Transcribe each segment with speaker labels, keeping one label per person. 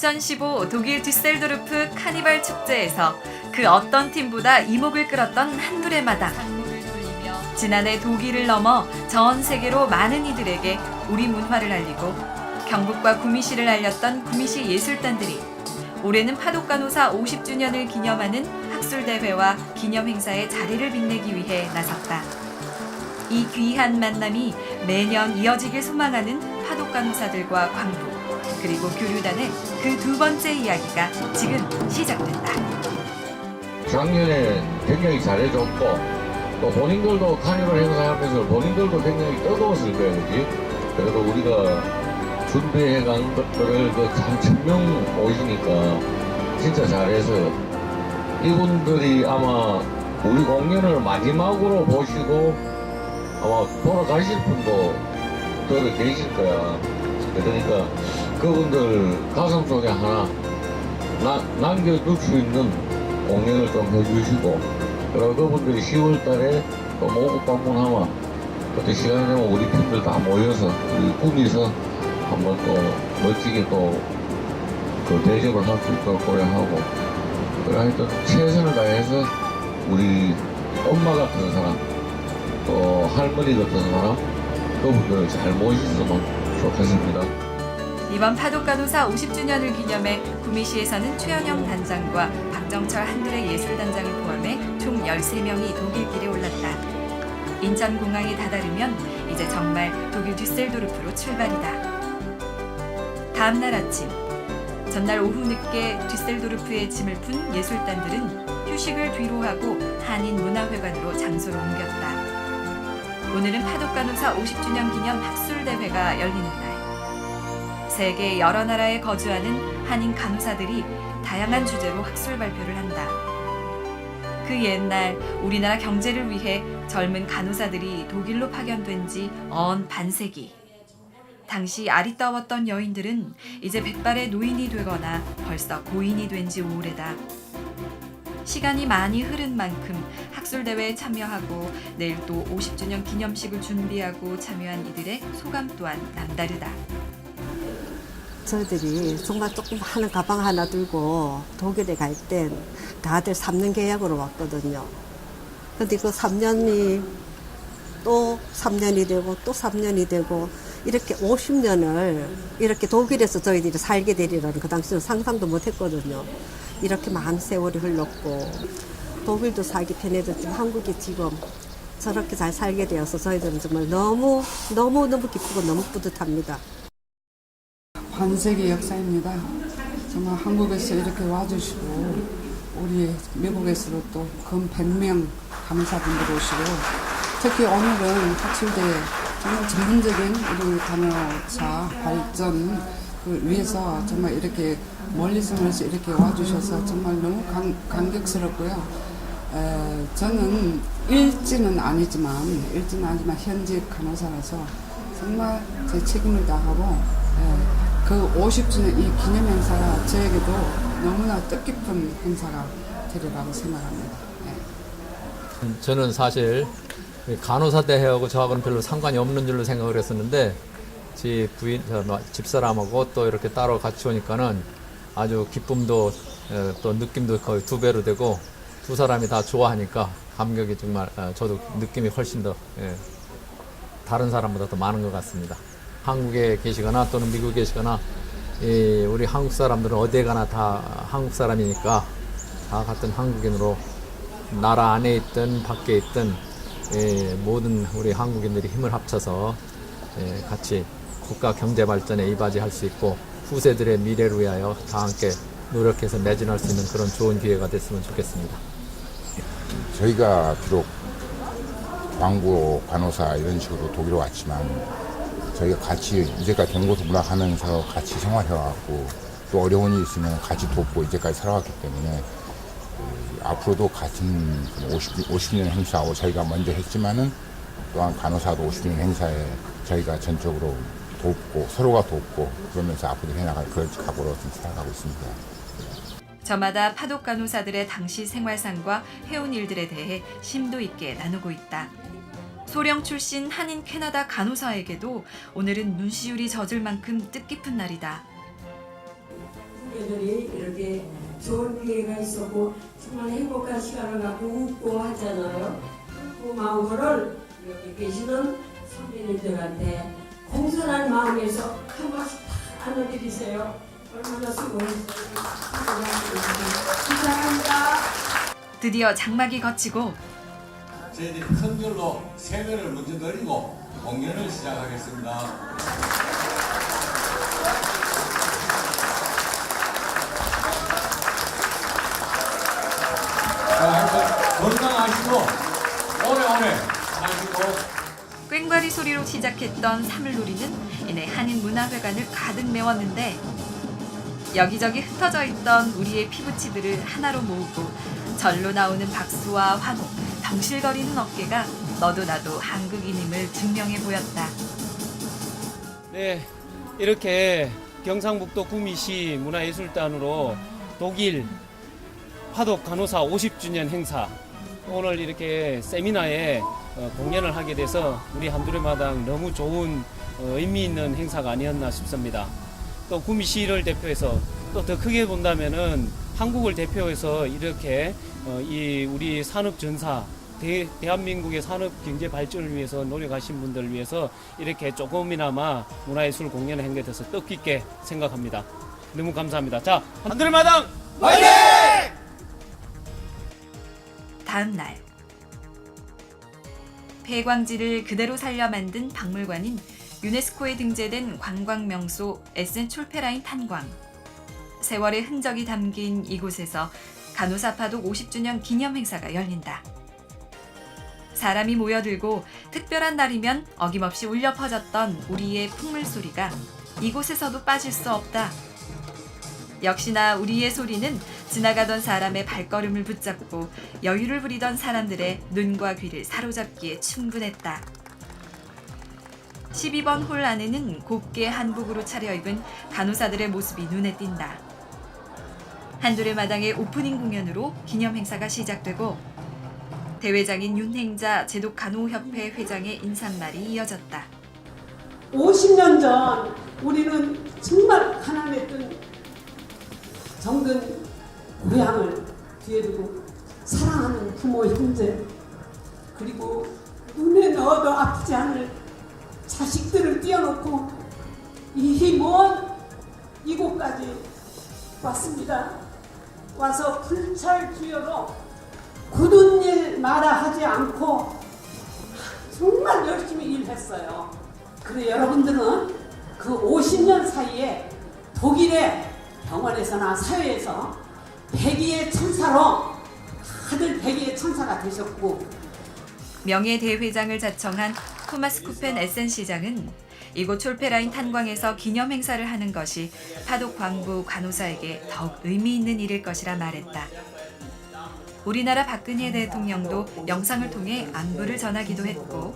Speaker 1: 2015 독일 düsseldorf 카니발 축제에서 그 어떤 팀보다 이목을 끌었던 한둘의 마당. 지난해 독일을 넘어 전 세계로 많은 이들에게 우리 문화를 알리고 경북과 구미시를 알렸던 구미시 예술단들이 올해는 파독 간호사 50주년을 기념하는 학술대회와 기념행사의 자리를 빛내기 위해 나섰다. 이 귀한 만남이 매년 이어지길 소망하는 파독 간호사들과 광부 그리고 교류단의 그 두 번째 이야기가 지금 시작된다.
Speaker 2: 작년에 굉장히 잘해줬고 또 본인들도 카니발 행사하면서 본인들도 굉장히 뜨거웠을 거예요 그지? 그래도 우리가 준비해 간 것들을 그 한천명 오시니까 진짜 잘해서 이분들이 아마 우리 공연을 마지막으로 보시고 아마 돌아가실 분도 들어 계실 거야 그러니까 그분들 가슴 속에 하나 나, 남겨줄 수 있는 공연을 좀 해주시고 그리고 그분들이 10월 달에 또 모국 방문하면 그때 시간이 되면 우리 팀들 다 모여서 우리 꿈이서 한번 또 멋지게 또 그 대접을 할 수 있도록 고려하고 그래 하여튼 최선을 다해서 우리 엄마 같은 사람 또 할머니 같은 사람 그분들을 잘 모셨으면 좋겠습니다.
Speaker 1: 이번 파독간호사 50주년을 기념해 구미시에서는 최현영 단장과 박정철 한둘의 예술단장을 포함해 총 13명이 독일길에 올랐다. 인천공항에 다다르면 이제 정말 독일 düsseldorf로 출발이다. 다음 날 아침, 전날 오후 늦게 düsseldorf에 짐을 푼 예술단들은 휴식을 뒤로 하고 한인 문화회관으로 장소를 옮겼다. 오늘은 파독간호사 50주년 기념 학술대회가 열리는 날. 세계 여러 나라에 거주하는 한인 간호사들이 다양한 주제로 학술 발표를 한다. 그 옛날 우리나라 경제를 위해 젊은 간호사들이 독일로 파견된 지 언 반세기. 당시 아리따웠던 여인들은 이제 백발의 노인이 되거나 벌써 고인이 된 지 오래다. 시간이 많이 흐른 만큼 학술대회에 참여하고 내일 또 50주년 기념식을 준비하고 참여한 이들의 소감 또한 남다르다.
Speaker 3: 저희들이 정말 조금 하는 가방 하나 들고 독일에 갈 땐 다들 3년 계약으로 왔거든요. 근데 그 3년이 또 3년이 되고 또 3년이 되고 이렇게 50년을 이렇게 독일에서 저희들이 살게 되리라는 그 당시는 상상도 못 했거든요. 이렇게 많은 세월이 흘렀고 독일도 살기 편해졌지만 한국이 지금 저렇게 잘 살게 되어서 저희들은 정말 너무 너무 너무 기쁘고 너무 뿌듯합니다.
Speaker 4: 반세기 역사입니다. 정말 한국에서 이렇게 와주시고 우리 미국에서도 또근 100명 간호사분들 오시고 특히 오늘은 학술대 정말 전문적인 우리 간호사 발전을 위해서 정말 이렇게 멀리서 멀리서 이렇게 와주셔서 정말 너무 감, 감격스럽고요. 에, 저는 일지는 아니지만 일지는 아니지만 현직 간호사라서 정말 제 책임을 다하고 에, 그 50주년 이 기념 행사가 저에게도 너무나 뜻깊은 행사가 되리라고 생각합니다. 예.
Speaker 5: 저는 사실 간호사 대회하고 저하고는 별로 상관이 없는 줄로 생각을 했었는데 제 부인, 집사람하고 또 이렇게 따로 같이 오니까는 아주 기쁨도 어, 또 느낌도 거의 두 배로 되고 두 사람이 다 좋아하니까 감격이 정말 어, 저도 느낌이 훨씬 더 예, 다른 사람보다 더 많은 것 같습니다. 한국에 계시거나 또는 미국에 계시거나 이 우리 한국 사람들은 어디에 가나 다 한국 사람이니까 다 같은 한국인으로 나라 안에 있든 밖에 있든 예, 모든 우리 한국인들이 힘을 합쳐서 예, 같이 국가 경제 발전에 이바지할 수 있고 후세들의 미래를 위하여 다 함께 노력해서 매진할 수 있는 그런 좋은 기회가 됐으면 좋겠습니다.
Speaker 6: 저희가 비록 광고, 간호사 이런 식으로 독일에 왔지만 저희가 같이 이제까지 동고동락하면서 같이 생활해왔고 또 어려운 일 있으면 같이 돕고 이제까지 살아왔기 때문에 그 앞으로도 같은 50, 50년 행사하고 저희가 먼저 했지만은 또한 간호사도 50년 행사에 저희가 전적으로 돕고 서로가 돕고 그러면서 앞으로 해나갈 그런 각오로 좀 살아가고 있습니다.
Speaker 1: 저마다 파독 간호사들의 당시 생활상과 해온 일들에 대해 심도 있게 나누고 있다. 소령 출신 한인 캐나다 간호사에게도 오늘은 눈시울이 젖을 만큼 뜻깊은 날이다.
Speaker 7: 애들이 이렇게 좋은 기회가 있었고 정말 행복한 시간을 갖고 웃고 하잖아요. 그 마음을 여기 계시는 선배님들한테 공손한 마음에서 한 번씩 다 나눠드리세요. 얼마나 수고했어요. 감사합니다.
Speaker 1: 드디어 장막이 거치고
Speaker 8: 저희들이 큰 걸로 세배를 먼저 드리고 공연을 시작하겠습니다. 자, 하여튼 건강하시고 오래오래 사시고
Speaker 1: 꽹과리 소리로 시작했던 사물놀이는 이내 한인 문화회관을 가득 메웠는데 여기저기 흩어져 있던 우리의 피부치들을 하나로 모으고 절로 나오는 박수와 환호, 덩실거리는 어깨가 너도 나도 한국인임을 증명해 보였다.
Speaker 9: 네, 이렇게 경상북도 구미시 문화예술단으로 독일 화독 간호사 50주년 행사 오늘 이렇게 세미나에 어, 공연을 하게 돼서 우리 한두레마당 너무 좋은 어, 의미 있는 행사가 아니었나 싶습니다. 또 구미시를 대표해서 또 더 크게 본다면은 한국을 대표해서 이렇게 어, 이 우리 산업 전사 대, 대한민국의 산업 경제 발전을 위해서 노력하신 분들을 위해서 이렇게 조금이나마 문화예술 공연을 한 게 돼서 뜻깊게 생각합니다. 너무 감사합니다. 자, 한들마당
Speaker 1: 다음 날 폐광지를 그대로 살려 만든 박물관인 유네스코에 등재된 관광 명소 에센 촐페라인 탄광. 세월의 흔적이 담긴 이곳에서 간호사 파독 50주년 기념 행사가 열린다. 사람이 모여들고 특별한 날이면 어김없이 울려 퍼졌던 우리의 풍물 소리가 이곳에서도 빠질 수 없다. 역시나 우리의 소리는 지나가던 사람의 발걸음을 붙잡고 여유를 부리던 사람들의 눈과 귀를 사로잡기에 충분했다. 12번 홀 안에는 곱게 한복으로 차려입은 간호사들의 모습이 눈에 띈다. 한두레 마당의 오프닝 공연으로 기념 행사가 시작되고 대회장인 윤행자 제독간호협회 회장의 인사말이 이어졌다.
Speaker 10: 50년 전 우리는 정말 가난했던 정든 고향을 뒤에 두고 사랑하는 부모 형제 그리고 눈에 넣어도 아프지 않을 자식들을 띄워놓고 이먼 이곳까지 왔습니다. 와서 불찰 주여로 굳은 일 마라 하지 않고 정말 열심히 일했어요. 그래 여러분들은 그 50년 사이에 독일의 병원에서나 사회에서 백의의 천사로 다들 백의의 천사가 되셨고
Speaker 1: 명예 대회장을 자청한 토마스 쿠펜 에센 시장은 이곳 촐페라인 탄광에서 기념 행사를 하는 것이 파독 광부 간호사에게 더욱 의미 있는 일일 것이라 말했다. 우리나라 박근혜 대통령도 영상을 통해 안부를 전하기도 했고.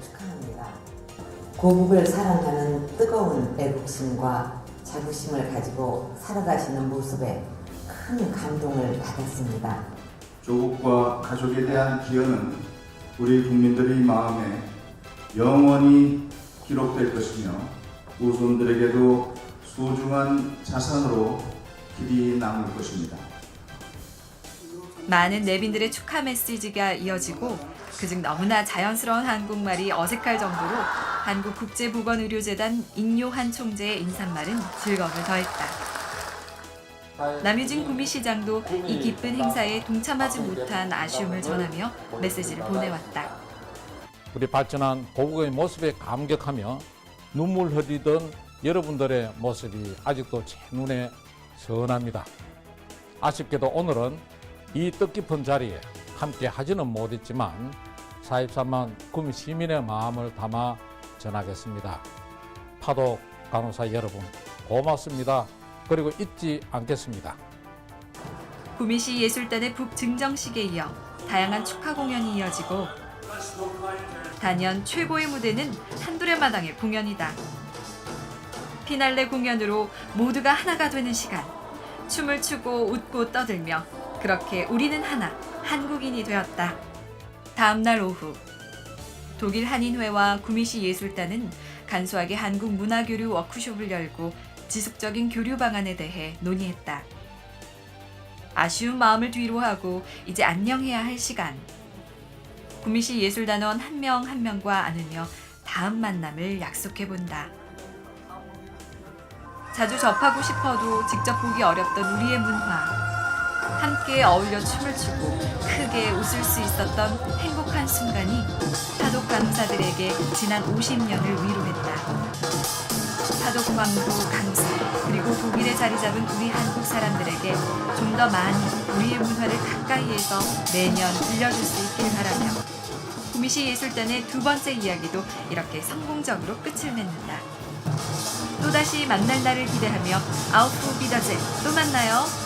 Speaker 11: 고국을 사랑하는 뜨거운 애국심과 자부심을 가지고 살아가시는 모습에 큰 감동을 받았습니다.
Speaker 12: 조국과 가족에 대한 기여는 우리 국민들의 마음에 영원히 기록될 것이며 후손들에게도 소중한 자산으로 길이 남을 것입니다.
Speaker 1: 많은 내빈들의 축하 메시지가 이어지고 그중 너무나 자연스러운 한국말이 어색할 정도로 한국국제보건의료재단 인요한 총재의 인사말은 즐거움을 더했다. 남유진 구미시장도 이 기쁜 행사에 동참하지 못한 아쉬움을 전하며 메시지를 보내왔다.
Speaker 5: 우리 발전한 고국의 모습에 감격하며 눈물 흘리던 여러분들의 모습이 아직도 제 눈에 선합니다. 아쉽게도 오늘은 이 뜻깊은 자리에 함께 하지는 못했지만 43만 구미 시민의 마음을 담아 전하겠습니다. 파독 간호사 여러분 고맙습니다. 그리고 잊지 않겠습니다.
Speaker 1: 구미시 예술단의 북 증정식에 이어 다양한 축하 공연이 이어지고 단연 최고의 무대는 한두레 마당의 공연이다. 피날레 공연으로 모두가 하나가 되는 시간. 춤을 추고 웃고 떠들며 그렇게 우리는 하나 한국인이 되었다. 다음 날 오후 독일 한인회와 구미시 예술단은 간소하게 한국 문화 교류 워크숍을 열고 지속적인 교류 방안에 대해 논의했다. 아쉬운 마음을 뒤로하고 이제 안녕해야 할 시간. 구미시 예술단원 한 명 한 명과 안으며 다음 만남을 약속해 본다. 자주 접하고 싶어도 직접 보기 어렵던 우리의 문화. 함께 어울려 춤을 추고 크게 웃을 수 있었던 행복한 순간이 파독 간호사들에게 지난 50년을 위로했다. 파독 광부 간호사 그리고 독일에 자리 잡은 우리 한국 사람들에게 좀 더 많이 우리의 문화를 가까이에서 매년 들려줄 수 있길 바라며 구 미시 예술단의 두 번째 이야기도 이렇게 성공적으로 끝을 맺는다. 또다시 만날 날을 기대하며 아웃포 비더제 또 만나요.